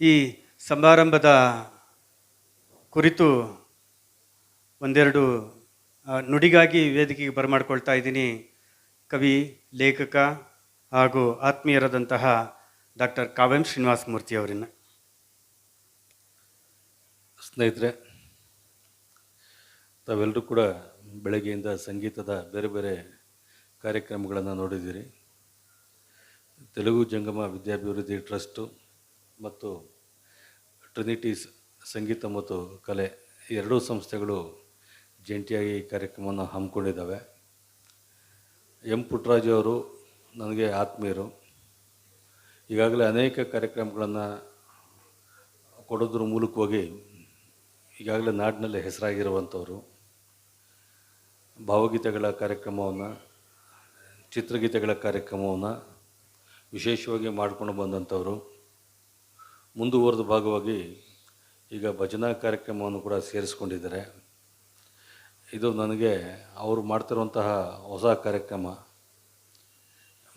ಈ ಸಮಾರಂಭದ ಕುರಿತು ಒಂದೆರಡು ನುಡಿಗಾಗಿ ವೇದಿಕೆಗೆ ಬರಮಾಡ್ಕೊಳ್ತಾ ಇದ್ದೀನಿ. ಕವಿ, ಲೇಖಕ ಹಾಗೂ ಆತ್ಮೀಯರಾದಂತಹ ಡಾಕ್ಟರ್ ಕಾವ್ಯಂ ಶ್ರೀನಿವಾಸ ಮೂರ್ತಿ ಅವರನ್ನು. ಸ್ನೇಹಿತರೆ ತಾವೆಲ್ಲರೂ ಕೂಡ ಬೆಳಗ್ಗೆಯಿಂದ ಸಂಗೀತದ ಬೇರೆ ಬೇರೆ ಕಾರ್ಯಕ್ರಮಗಳನ್ನು ನೋಡಿದ್ದೀರಿ. ತೆಲುಗು ಜಂಗಮ ವಿದ್ಯಾಭಿವೃದ್ಧಿ ಟ್ರಸ್ಟು ಮತ್ತು ಟ್ರಿನಿಟೀಸ್ ಸಂಗೀತ ಮತ್ತು ಕಲೆ ಎರಡೂ ಸಂಸ್ಥೆಗಳು ಜಂಟಿಯಾಗಿ ಈ ಕಾರ್ಯಕ್ರಮವನ್ನು ಹಮ್ಮಿಕೊಂಡಿದ್ದಾವೆ. ಎಂ ಪುಟ್ಟರಾಜು ಅವರು ನನಗೆ ಆತ್ಮೀಯರು. ಈಗಾಗಲೇ ಅನೇಕ ಕಾರ್ಯಕ್ರಮಗಳನ್ನು ಕೊಡೋದ್ರ ಮೂಲಕವಾಗಿ ಈಗಾಗಲೇ ನಾಡಿನಲ್ಲಿ ಹೆಸರಾಗಿರುವಂಥವರು. ಭಾವಗೀತೆಗಳ ಕಾರ್ಯಕ್ರಮವನ್ನು, ಚಿತ್ರಗೀತೆಗಳ ಕಾರ್ಯಕ್ರಮವನ್ನು ವಿಶೇಷವಾಗಿ ಮಾಡಿಕೊಂಡು ಬಂದಂಥವರು. ಮುಂದುವರೆದ ಭಾಗವಾಗಿ ಈಗ ಭಜನಾ ಕಾರ್ಯಕ್ರಮವನ್ನು ಕೂಡ ಸೇರಿಸ್ಕೊಂಡಿದ್ದಾರೆ. ಇದು ನನಗೆ ಅವರು ಮಾಡ್ತಿರುವಂತಹ ಹೊಸ ಕಾರ್ಯಕ್ರಮ.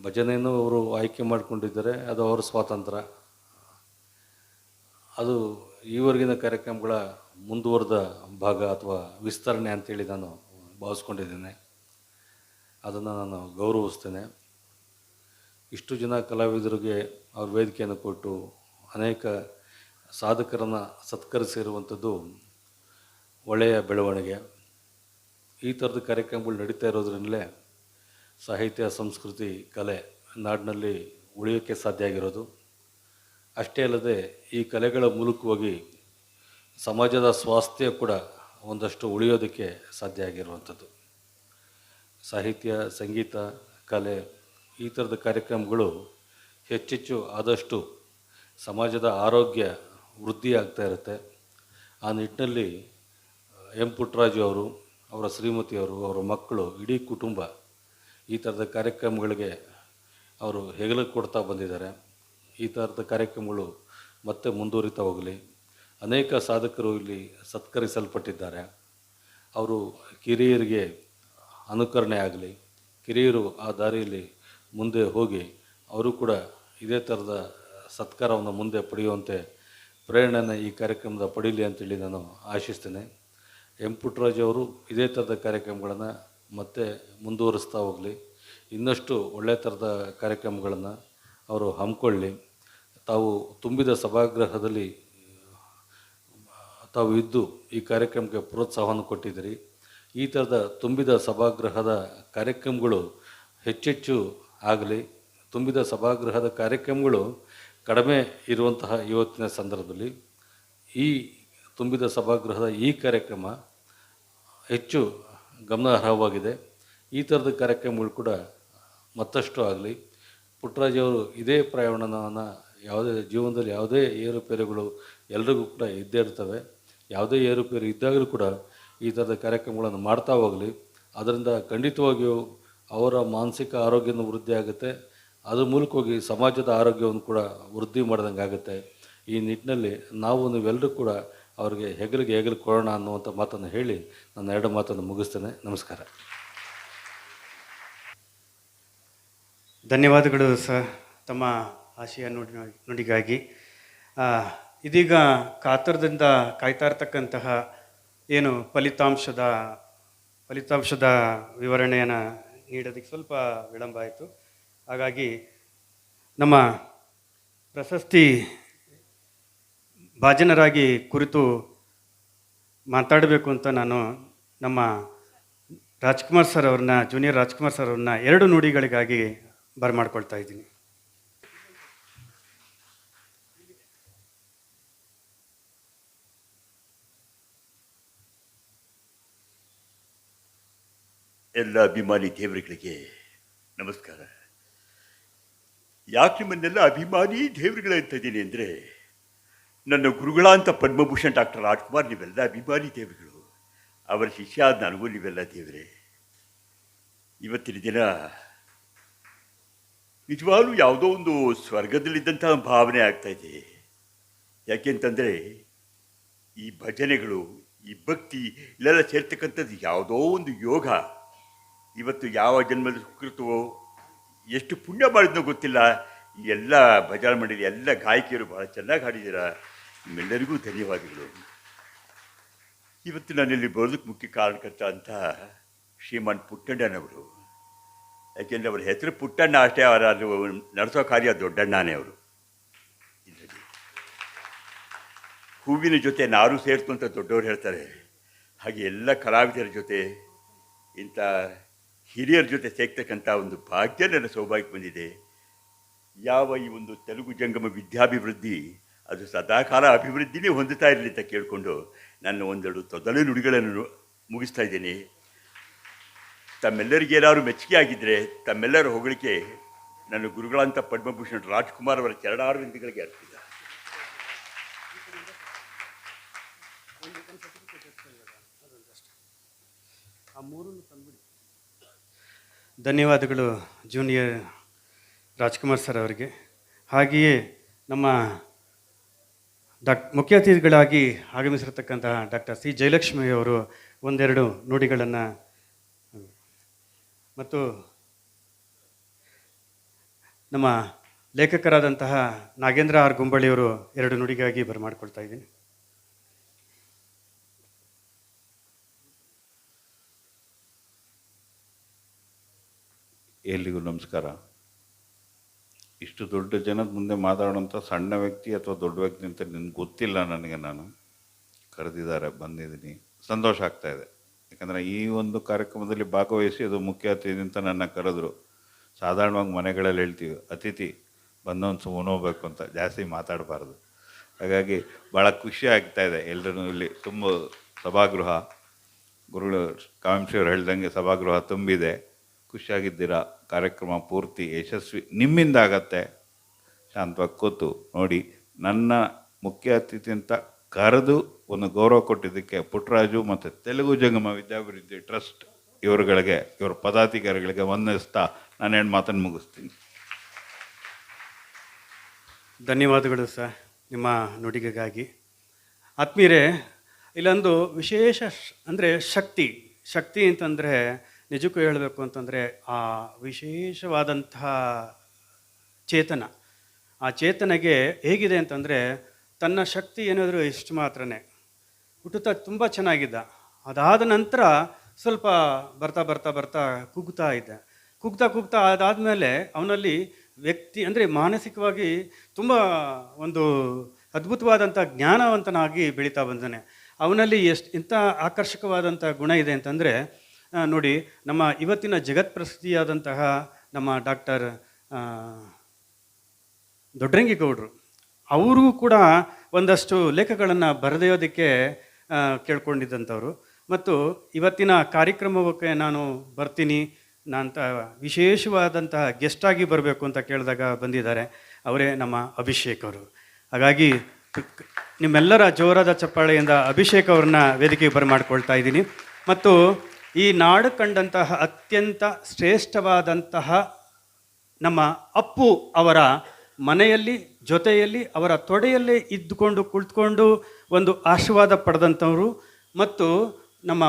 ಭಜನೆಯನ್ನು ಅವರು ಆಯ್ಕೆ ಮಾಡಿಕೊಂಡಿದ್ದಾರೆ, ಅದು ಅವರ ಸ್ವಾತಂತ್ರ್ಯ. ಅದು ಈವರೆಗಿನ ಕಾರ್ಯಕ್ರಮಗಳ ಮುಂದುವರೆದ ಭಾಗ ಅಥವಾ ವಿಸ್ತರಣೆ ಅಂತೇಳಿ ನಾನು ಭಾವಿಸ್ಕೊಂಡಿದ್ದೇನೆ. ಅದನ್ನು ನಾನು ಗೌರವಿಸ್ತೇನೆ. ಇಷ್ಟು ಜನ ಕಲಾವಿದರಿಗೆ ಅವ್ರ ವೇದಿಕೆಯನ್ನು ಕೊಟ್ಟು ಅನೇಕ ಸಾಧಕರನ್ನು ಸತ್ಕರಿಸಿರುವಂಥದ್ದು ಒಳ್ಳೆಯ ಬೆಳವಣಿಗೆ. ಈ ಥರದ ಕಾರ್ಯಕ್ರಮಗಳು ನಡೀತಾ ಇರೋದ್ರಿಂದಲೇ ಸಾಹಿತ್ಯ, ಸಂಸ್ಕೃತಿ, ಕಲೆ ನಾಡಿನಲ್ಲಿ ಉಳಿಯೋಕ್ಕೆ ಸಾಧ್ಯ ಆಗಿರೋದು. ಅಷ್ಟೇ ಅಲ್ಲದೆ ಈ ಕಲೆಗಳ ಮೂಲಕವಾಗಿ ಸಮಾಜದ ಸ್ವಾಸ್ಥ್ಯ ಕೂಡ ಒಂದಷ್ಟು ಉಳಿಯೋದಕ್ಕೆ ಸಾಧ್ಯ ಆಗಿರುವಂಥದ್ದು. ಸಾಹಿತ್ಯ, ಸಂಗೀತ, ಕಲೆ ಈ ಥರದ ಕಾರ್ಯಕ್ರಮಗಳು ಹೆಚ್ಚೆಚ್ಚು ಆದಷ್ಟು ಸಮಾಜದ ಆರೋಗ್ಯ ವೃದ್ಧಿ ಆಗ್ತಾ ಇರುತ್ತೆ. ಆ ನಿಟ್ಟಿನಲ್ಲಿ ಎಂ ಪುಟ್ಟರಾಜು ಅವರು, ಅವರ ಶ್ರೀಮತಿಯವರು ಅವರ ಮಕ್ಕಳು, ಇಡೀ ಕುಟುಂಬ ಈ ಥರದ ಕಾರ್ಯಕ್ರಮಗಳಿಗೆ ಅವರು ಹೆಗಲು ಕೊಡ್ತಾ ಬಂದಿದ್ದಾರೆ. ಈ ಥರದ ಕಾರ್ಯಕ್ರಮಗಳು ಮತ್ತೆ ಮುಂದುವರಿತಾ ಹೋಗಲಿ. ಅನೇಕ ಸಾಧಕರು ಇಲ್ಲಿ ಸತ್ಕರಿಸಲ್ಪಟ್ಟಿದ್ದಾರೆ. ಅವರು ಕಿರಿಯರಿಗೆ ಅನುಕರಣೆ ಆಗಲಿ. ಕಿರಿಯರು ಆ ದಾರಿಯಲ್ಲಿ ಮುಂದೆ ಹೋಗಿ ಅವರು ಕೂಡ ಇದೇ ಥರದ ಸತ್ಕಾರವನ್ನು ಮುಂದೆ ಪಡೆಯುವಂತೆ ಪ್ರೇರಣೆಯನ್ನು ಈ ಕಾರ್ಯಕ್ರಮದ ಪಡೀಲಿ ಅಂತೇಳಿ ನಾನು ಆಶಿಸ್ತೇನೆ. ಎಂ ಪುಟ್ಟರಾಜು ಅವರು ಇದೇ ಥರದ ಕಾರ್ಯಕ್ರಮಗಳನ್ನು ಮತ್ತೆ ಮುಂದುವರಿಸ್ತಾ ಹೋಗಲಿ. ಇನ್ನಷ್ಟು ಒಳ್ಳೆಯ ಥರದ ಕಾರ್ಯಕ್ರಮಗಳನ್ನು ಅವರು ಹಮ್ಮಿಕೊಳ್ಳಿ ತಾವು ತುಂಬಿದ ಸಭಾಗೃಹದಲ್ಲಿ ತಾವು ಇದ್ದು ಈ ಕಾರ್ಯಕ್ರಮಕ್ಕೆ ಪ್ರೋತ್ಸಾಹವನ್ನು ಕೊಟ್ಟಿದ್ದೀರಿ. ಈ ಥರದ ತುಂಬಿದ ಸಭಾಗೃಹದ ಕಾರ್ಯಕ್ರಮಗಳು ಹೆಚ್ಚೆಚ್ಚು ಆಗಲಿ. ತುಂಬಿದ ಸಭಾಗೃಹದ ಕಾರ್ಯಕ್ರಮಗಳು ಕಡಿಮೆ ಇರುವಂತಹ ಇವತ್ತಿನ ಸಂದರ್ಭದಲ್ಲಿ ಈ ತುಂಬಿದ ಸಭಾಗೃಹದ ಈ ಕಾರ್ಯಕ್ರಮ ಹೆಚ್ಚು ಗಮನಾರ್ಹವಾಗಿದೆ. ಈ ಥರದ ಕಾರ್ಯಕ್ರಮಗಳು ಕೂಡ ಮತ್ತಷ್ಟು ಆಗಲಿ. ಪುಟ್ಟರಾಜವರು ಇದೇ ಪ್ರಯಾಣವನ್ನು ಯಾವುದೇ ಜೀವನದಲ್ಲಿ ಯಾವುದೇ ಏರುಪೇರುಗಳು ಎಲ್ರಿಗೂ ಕೂಡ ಇದ್ದೇ ಇರ್ತವೆ. ಯಾವುದೇ ಏರುಪೇರು ಇದ್ದಾಗಲೂ ಕೂಡ ಈ ಥರದ ಕಾರ್ಯಕ್ರಮಗಳನ್ನು ಮಾಡ್ತಾ ಹೋಗಲಿ. ಅದರಿಂದ ಖಂಡಿತವಾಗಿಯೂ ಅವರ ಮಾನಸಿಕ ಆರೋಗ್ಯನೂ ವೃದ್ಧಿ ಆಗುತ್ತೆ ಅದ್ರ ಹೋಗಿ ಸಮಾಜದ ಆರೋಗ್ಯವನ್ನು ಕೂಡ ವೃದ್ಧಿ ಮಾಡ್ದಂಗೆ ಆಗುತ್ತೆ. ಈ ನಿಟ್ಟಿನಲ್ಲಿ ನಾವು ನೀವೆಲ್ಲರೂ ಕೂಡ ಅವರಿಗೆ ಹೆಗಲಿಗೆ ಹೆಗಲು ಕೊಡೋಣ ಅನ್ನುವಂಥ ಮಾತನ್ನು ಹೇಳಿ ನನ್ನ ಎರಡು ಮಾತನ್ನು ಮುಗಿಸ್ತೇನೆ. ನಮಸ್ಕಾರ. ಧನ್ಯವಾದಗಳು ಸರ್ ತಮ್ಮ ಆಶಯ ನುಡಿ ನುಡಿಗಾಗಿ. ಇದೀಗ ಕಾತರದಿಂದ ಕಾಯ್ತಾ ಇರ್ತಕ್ಕಂತಹ ಏನು ಫಲಿತಾಂಶದ ಫಲಿತಾಂಶದ ವಿವರಣೆಯನ್ನು ನೀಡೋದಕ್ಕೆ ಸ್ವಲ್ಪ ವಿಳಂಬ ಆಯಿತು. ಹಾಗಾಗಿ ನಮ್ಮ ಪ್ರಶಸ್ತಿ ಭಾಜನರಾಗಿ ಕುರಿತು ಮಾತಾಡಬೇಕು ಅಂತ ನಾನು ನಮ್ಮ ರಾಜ್ಕುಮಾರ್ ಸರ್ ಅವ್ರನ್ನ ಜೂನಿಯರ್ ರಾಜ್ಕುಮಾರ್ ಸರ್ ಅವ್ರನ್ನ ಎರಡು ನುಡಿಗಳಿಗಾಗಿ ಬರಮಾಡ್ಕೊಳ್ತಾ ಇದ್ದೀನಿ. ಎಲ್ಲ ಅಭಿಮಾನಿ ದೇವರುಗಳಿಗೆ ನಮಸ್ಕಾರ. ಯಾಕೆ ನಿಮ್ಮನ್ನೆಲ್ಲ ಅಭಿಮಾನಿ ದೇವರುಗಳು ಅಂತ ಇದ್ದೀನಿ ಅಂದರೆ ನನ್ನ ಗುರುಗಳಾಂತ ಪದ್ಮಭೂಷಣ್ ಡಾಕ್ಟರ್ ರಾಜ್ಕುಮಾರ್, ನೀವೆಲ್ಲ ಅಭಿಮಾನಿ ದೇವರುಗಳು. ಅವರ ಶಿಷ್ಯ ಆದ ನನಗೂ ನೀವೆಲ್ಲ ದೇವರೇ. ಇವತ್ತಿನ ದಿನ ನಿಜವಾಗ್ಲೂ ಯಾವುದೋ ಒಂದು ಸ್ವರ್ಗದಲ್ಲಿದ್ದಂತಹ ಭಾವನೆ ಆಗ್ತಾ ಇದೆ. ಯಾಕೆಂತಂದರೆ ಈ ಭಜನೆಗಳು, ಈ ಭಕ್ತಿ, ಇಲ್ಲೆಲ್ಲ ಸೇರ್ತಕ್ಕಂಥದ್ದು ಯಾವುದೋ ಒಂದು ಯೋಗ. ಇವತ್ತು ಯಾವ ಜನ್ಮದ ಸುಕೃತವೋ ಎಷ್ಟು ಪುಣ್ಯ ಮಾಡಿದ್ನೋ ಗೊತ್ತಿಲ್ಲ. ಎಲ್ಲ ಭಜನಾ ಮಂಡಳಿ ಎಲ್ಲ ಗಾಯಕಿಯರು ಭಾಳ ಚೆನ್ನಾಗಿ ಹಾಡಿದ್ದೀರಾ ನಿಮ್ಮೆಲ್ಲರಿಗೂ ಧನ್ಯವಾದಗಳು. ಇವತ್ತು ನಾನಿಲ್ಲಿ ಬರೋದಕ್ಕೆ ಮುಖ್ಯ ಕಾರಣಕರ್ತ ಅಂತ ಶ್ರೀಮಾನ್ ಪುಟ್ಟಣ್ಣನವರು ಯಾಕೆಂದರೆ ಅವರ ಹೆಸರು ಪುಟ್ಟಣ್ಣ ಅಷ್ಟೇ, ಅವರ ಅದು ನಡೆಸೋ ಕಾರ್ಯ ದೊಡ್ಡಣ್ಣನೇ ಅವರು. ಇದರಲ್ಲಿ. ಹೂವಿನ ಜೊತೆ ನಾರು ಸೇರ್ತು ಅಂತ ದೊಡ್ಡವರು ಹೇಳ್ತಾರೆ. ಹಾಗೆ ಎಲ್ಲ ಕಲಾವಿದರ ಜೊತೆ ಇಂಥ ಹಿರಿಯರ ಜೊತೆ ಸೇರ್ತಕ್ಕಂಥ ಒಂದು ಭಾಗ್ಯ ನನ್ನ ಸೌಭಾಗ್ಯ ಬಂದಿದೆ. ಯಾವ ಈ ಒಂದು ತೆಲುಗು ಜಂಗಮ ವಿದ್ಯಾಭಿವೃದ್ಧಿ, ಅದು ಸದಾಕಾಲ ಅಭಿವೃದ್ಧಿನೇ ಹೊಂದುತ್ತಾ ಇರಲಿ ಅಂತ ಕೇಳಿಕೊಂಡು ನನ್ನ ಒಂದೆರಡು ತೊದಲು ನುಡಿಗಳನ್ನು ಮುಗಿಸ್ತಾ ಇದ್ದೀನಿ. ತಮ್ಮೆಲ್ಲರಿಗೆ ಏನಾದ್ರು ಮೆಚ್ಚುಗೆ ಆಗಿದ್ದರೆ ತಮ್ಮೆಲ್ಲರ ಹೊಗಳಿಕೆ ನನ್ನ ಗುರುಗಳಂತ ಪದ್ಮಭೂಷಣ್ ರಾಜ್ಕುಮಾರ್ ಅವರ ಚರಣಾರು ಮೂರನ್ನು ಅರ್ಪಿತ ಧನ್ಯವಾದಗಳು ಜೂನಿಯರ್ ರಾಜ್ಕುಮಾರ್ ಸರ್ ಅವರಿಗೆ. ಹಾಗೆಯೇ ನಮ್ಮ ಡಾಕ್ ಮುಖ್ಯ ಅತಿಥಿಗಳಾಗಿ ಆಗಮಿಸಿರತಕ್ಕಂತಹ ಡಾಕ್ಟರ್ ಸಿ ಜಯಲಕ್ಷ್ಮಿ ಅವರು ಒಂದೆರಡು ನುಡಿಗಳನ್ನು ಮತ್ತು ನಮ್ಮ ಲೇಖಕರಾದಂತಹ ನಾಗೇಂದ್ರ ಆರ್ ಗುಂಬಳಿಯವರು ಎರಡು ನುಡಿಗಾಗಿ ಬರಮಾಡ್ಕೊಳ್ತಾ ಇದ್ದೀನಿ. ಎಲ್ಲಿಗೂ ನಮಸ್ಕಾರ. ಇಷ್ಟು ದೊಡ್ಡ ಜನದ ಮುಂದೆ ಮಾತಾಡೋಂಥ ಸಣ್ಣ ವ್ಯಕ್ತಿ ಅಥವಾ ದೊಡ್ಡ ವ್ಯಕ್ತಿ ಅಂತ ನಿನ್ಗೆ ಗೊತ್ತಿಲ್ಲ ನನಗೆ ನಾನು. ಕರೆದಿದ್ದಾರೆ, ಬಂದಿದ್ದೀನಿ. ಸಂತೋಷ ಆಗ್ತಾಯಿದೆ ಯಾಕಂದರೆ ಈ ಒಂದು ಕಾರ್ಯಕ್ರಮದಲ್ಲಿ ಭಾಗವಹಿಸಿ ಅದು ಮುಖ್ಯ ಅತಿಥಿ ಅಂತ ನನ್ನ ಕರೆದ್ರು. ಸಾಧಾರಣವಾಗಿ ಮನೆಗಳಲ್ಲಿ ಹೇಳ್ತೀವಿ, ಅತಿಥಿ ಬಂದವನು ಸುಮ್ಮನೆ ಹೋಗ್ಬೇಕು ಅಂತ, ಜಾಸ್ತಿ ಮಾತಾಡಬಾರ್ದು. ಹಾಗಾಗಿ ಭಾಳ ಖುಷಿ ಆಗ್ತಾ ಇದೆ. ಎಲ್ಲರೂ ಇಲ್ಲಿ ತುಂಬ ಸಭಾಗೃಹ, ಗುರುಗಳು ಕಾವಂಶಿಯವರು ಹೇಳ್ದಂಗೆ ಸಭಾಗೃಹ ತುಂಬಿದೆ. ಖುಷಿಯಾಗಿದ್ದೀರಾ? ಕಾರ್ಯಕ್ರಮ ಪೂರ್ತಿ ಯಶಸ್ವಿ. ನಿಮ್ಮಿಂದ ಆಗತ್ತೆ ಶಾಂತವಾಗಿ ಕೂತು ನೋಡಿ, ನನ್ನ ಮುಖ್ಯ ಅತಿಥಿ ಅಂತ ಕರೆದು ಒಂದು ಗೌರವ ಕೊಟ್ಟಿದ್ದಕ್ಕೆ ಪುಟ್ಟರಾಜು ಮತ್ತು ತೆಲುಗು ಜಂಗಮ ವಿದ್ಯಾಭಿವೃದ್ಧಿ ಟ್ರಸ್ಟ್ ಇವರುಗಳಿಗೆ, ಇವರ ಪದಾಧಿಕಾರಿಗಳಿಗೆ ವಂದಿಸ್ತಾ ನಾನು ಏನು ಮಾತನ್ನು ಮುಗಿಸ್ತೀನಿ. ಧನ್ಯವಾದಗಳು ಸರ್, ನಿಮ್ಮ ನುಡಿಗೆಗಾಗಿ. ಆತ್ಮೀಯರೇ, ಇಲ್ಲೊಂದು ವಿಶೇಷ ಅಂದರೆ ಶಕ್ತಿ. ಶಕ್ತಿ ಅಂತಂದರೆ ನಿಜಕ್ಕೂ ಹೇಳಬೇಕು ಅಂತಂದರೆ ಆ ವಿಶೇಷವಾದಂತಹ ಚೇತನ. ಆ ಚೇತನಗೆ ಹೇಗಿದೆ ಅಂತಂದರೆ ತನ್ನ ಶಕ್ತಿ ಏನಾದರೂ ಇಷ್ಟು ಮಾತ್ರನೇ. ಹುಟ್ಟುತ್ತಾ ತುಂಬ ಚೆನ್ನಾಗಿದ್ದ. ಅದಾದ ನಂತರ ಸ್ವಲ್ಪ ಬರ್ತಾ ಬರ್ತಾ ಬರ್ತಾ ಕುಗ್ತಾ ಇದ್ದ. ಕುಗ್ತಾ ಕುಗ್ತಾ ಅದಾದಮೇಲೆ ಅವನಲ್ಲಿ ವ್ಯಕ್ತಿ ಅಂದರೆ ಮಾನಸಿಕವಾಗಿ ತುಂಬ ಒಂದು ಅದ್ಭುತವಾದಂಥ ಜ್ಞಾನವಂತನಾಗಿ ಬೆಳೀತಾ ಬಂದಾನೆ. ಅವನಲ್ಲಿ ಎಷ್ಟು ಇಂಥ ಆಕರ್ಷಕವಾದಂಥ ಗುಣ ಇದೆ ಅಂತಂದರೆ ನೋಡಿ, ನಮ್ಮ ಇವತ್ತಿನ ಜಗತ್ ಪ್ರಸಿದ್ಧಿಯಾದಂತಹ ನಮ್ಮ ಡಾಕ್ಟರ್ ದೊಡ್ಡರಂಗಿಗೌಡರು ಅವರು ಕೂಡ ಒಂದಷ್ಟು ಲೇಖಗಳನ್ನು ಬರೆದೋದಕ್ಕೆ ಕೇಳ್ಕೊಂಡಿದ್ದಂಥವ್ರು. ಮತ್ತು ಇವತ್ತಿನ ಕಾರ್ಯಕ್ರಮಕ್ಕೆ ನಾನು ಬರ್ತೀನಿ, ನಾನಂತ ವಿಶೇಷವಾದಂತಹ ಗೆಸ್ಟಾಗಿ ಬರಬೇಕು ಅಂತ ಕೇಳಿದಾಗ ಬಂದಿದ್ದಾರೆ ಅವರೇ ನಮ್ಮ ಅಭಿಷೇಕ್ ಅವರು. ಹಾಗಾಗಿ, ನಿಮ್ಮೆಲ್ಲರ ಜೋರಾದ ಚಪ್ಪಾಳೆಯಿಂದ ಅಭಿಷೇಕ್ ಅವ್ರನ್ನ ವೇದಿಕೆಗೆ ಬರಮಾಡ್ಕೊಳ್ತಾ ಇದ್ದೀನಿ. ಮತ್ತು ಈ ನಾಡು ಕಂಡಂತಹ ಅತ್ಯಂತ ಶ್ರೇಷ್ಠವಾದಂತಹ ನಮ್ಮ ಅಪ್ಪು ಅವರ ಮನೆಯಲ್ಲಿ, ಜೊತೆಯಲ್ಲಿ, ಅವರ ತೊಡೆಯಲ್ಲೇ ಇದ್ದುಕೊಂಡು, ಕುಳಿತುಕೊಂಡು ಒಂದು ಆಶೀರ್ವಾದ ಪಡೆದಂಥವರು ಮತ್ತು ನಮ್ಮ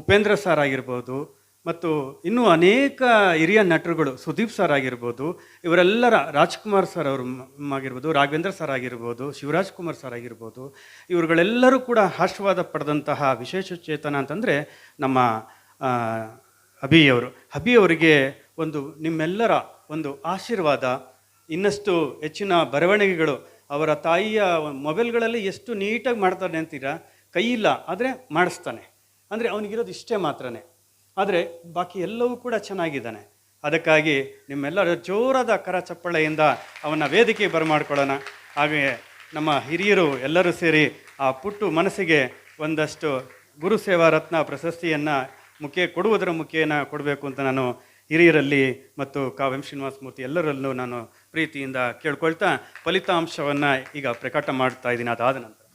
ಉಪೇಂದ್ರ ಸರ್ ಆಗಿರ್ಬೋದು ಮತ್ತು ಇನ್ನೂ ಅನೇಕ ಹಿರಿಯ ನಟರುಗಳು, ಸುದೀಪ್ ಸರ್ ಆಗಿರ್ಬೋದು, ಇವರೆಲ್ಲರ ರಾಜ್ಕುಮಾರ್ ಸರ್ ಅವರು ಆಗಿರ್ಬೋದು, ರಾಘವೇಂದ್ರ ಸರ್ ಆಗಿರ್ಬೋದು, ಶಿವರಾಜ್ ಕುಮಾರ್ ಸರ್ ಆಗಿರ್ಬೋದು, ಇವರುಗಳೆಲ್ಲರೂ ಕೂಡ ಆಶೀರ್ವಾದ ಪಡೆದಂತಹ ವಿಶೇಷ ಚೇತನ ಅಂತಂದರೆ ನಮ್ಮ ಅಭಿಯವರು ಅಭಿಯವರಿಗೆ ಒಂದು ನಿಮ್ಮೆಲ್ಲರ ಒಂದು ಆಶೀರ್ವಾದ, ಇನ್ನಷ್ಟು ಹೆಚ್ಚಿನ ಬರವಣಿಗೆಗಳು ಅವರ ತಾಯಿಯ ಮೊಬೈಲ್ಗಳಲ್ಲಿ ಎಷ್ಟು ನೀಟಾಗಿ ಮಾಡ್ತಾನೆ ಅಂತೀರಾ? ಕೈ ಇಲ್ಲ ಆದರೆ ಮಾಡಿಸ್ತಾನೆ. ಅಂದರೆ ಅವನಿಗಿರೋದು ಇಷ್ಟೇ ಮಾತ್ರನೇ. ಆದರೆ ಬಾಕಿ ಎಲ್ಲವೂ ಕೂಡ ಚೆನ್ನಾಗಿದ್ದಾನೆ. ಅದಕ್ಕಾಗಿ ನಿಮ್ಮೆಲ್ಲರ ಜೋರಾದ ಕರ ಚಪ್ಪಳೆಯಿಂದ ಅವನ ವೇದಿಕೆ ಬರಮಾಡ್ಕೊಳ್ಳೋಣ. ಹಾಗೆಯೇ ನಮ್ಮ ಹಿರಿಯರು ಎಲ್ಲರೂ ಸೇರಿ ಆ ಪುಟ್ಟು ಮನಸ್ಸಿಗೆ ಒಂದಷ್ಟು ಗುರು ಸೇವಾ ರತ್ನ ಪ್ರಶಸ್ತಿಯನ್ನು ಮುಖ್ಯ, ಕೊಡುವುದರ ಮುಖೇನ ಕೊಡಬೇಕು ಅಂತ ನಾನು ಹಿರಿಯರಲ್ಲಿ ಮತ್ತು ಕಾವ್ಯಂ ಶ್ರೀನಿವಾಸ ಮೂರ್ತಿ ಎಲ್ಲರಲ್ಲೂ ನಾನು ಪ್ರೀತಿಯಿಂದ ಕೇಳ್ಕೊಳ್ತಾ ಫಲಿತಾಂಶವನ್ನು ಈಗ ಪ್ರಕಟ ಮಾಡ್ತಾ ಇದ್ದೀನಿ ಅದಾದ ನಂತರ.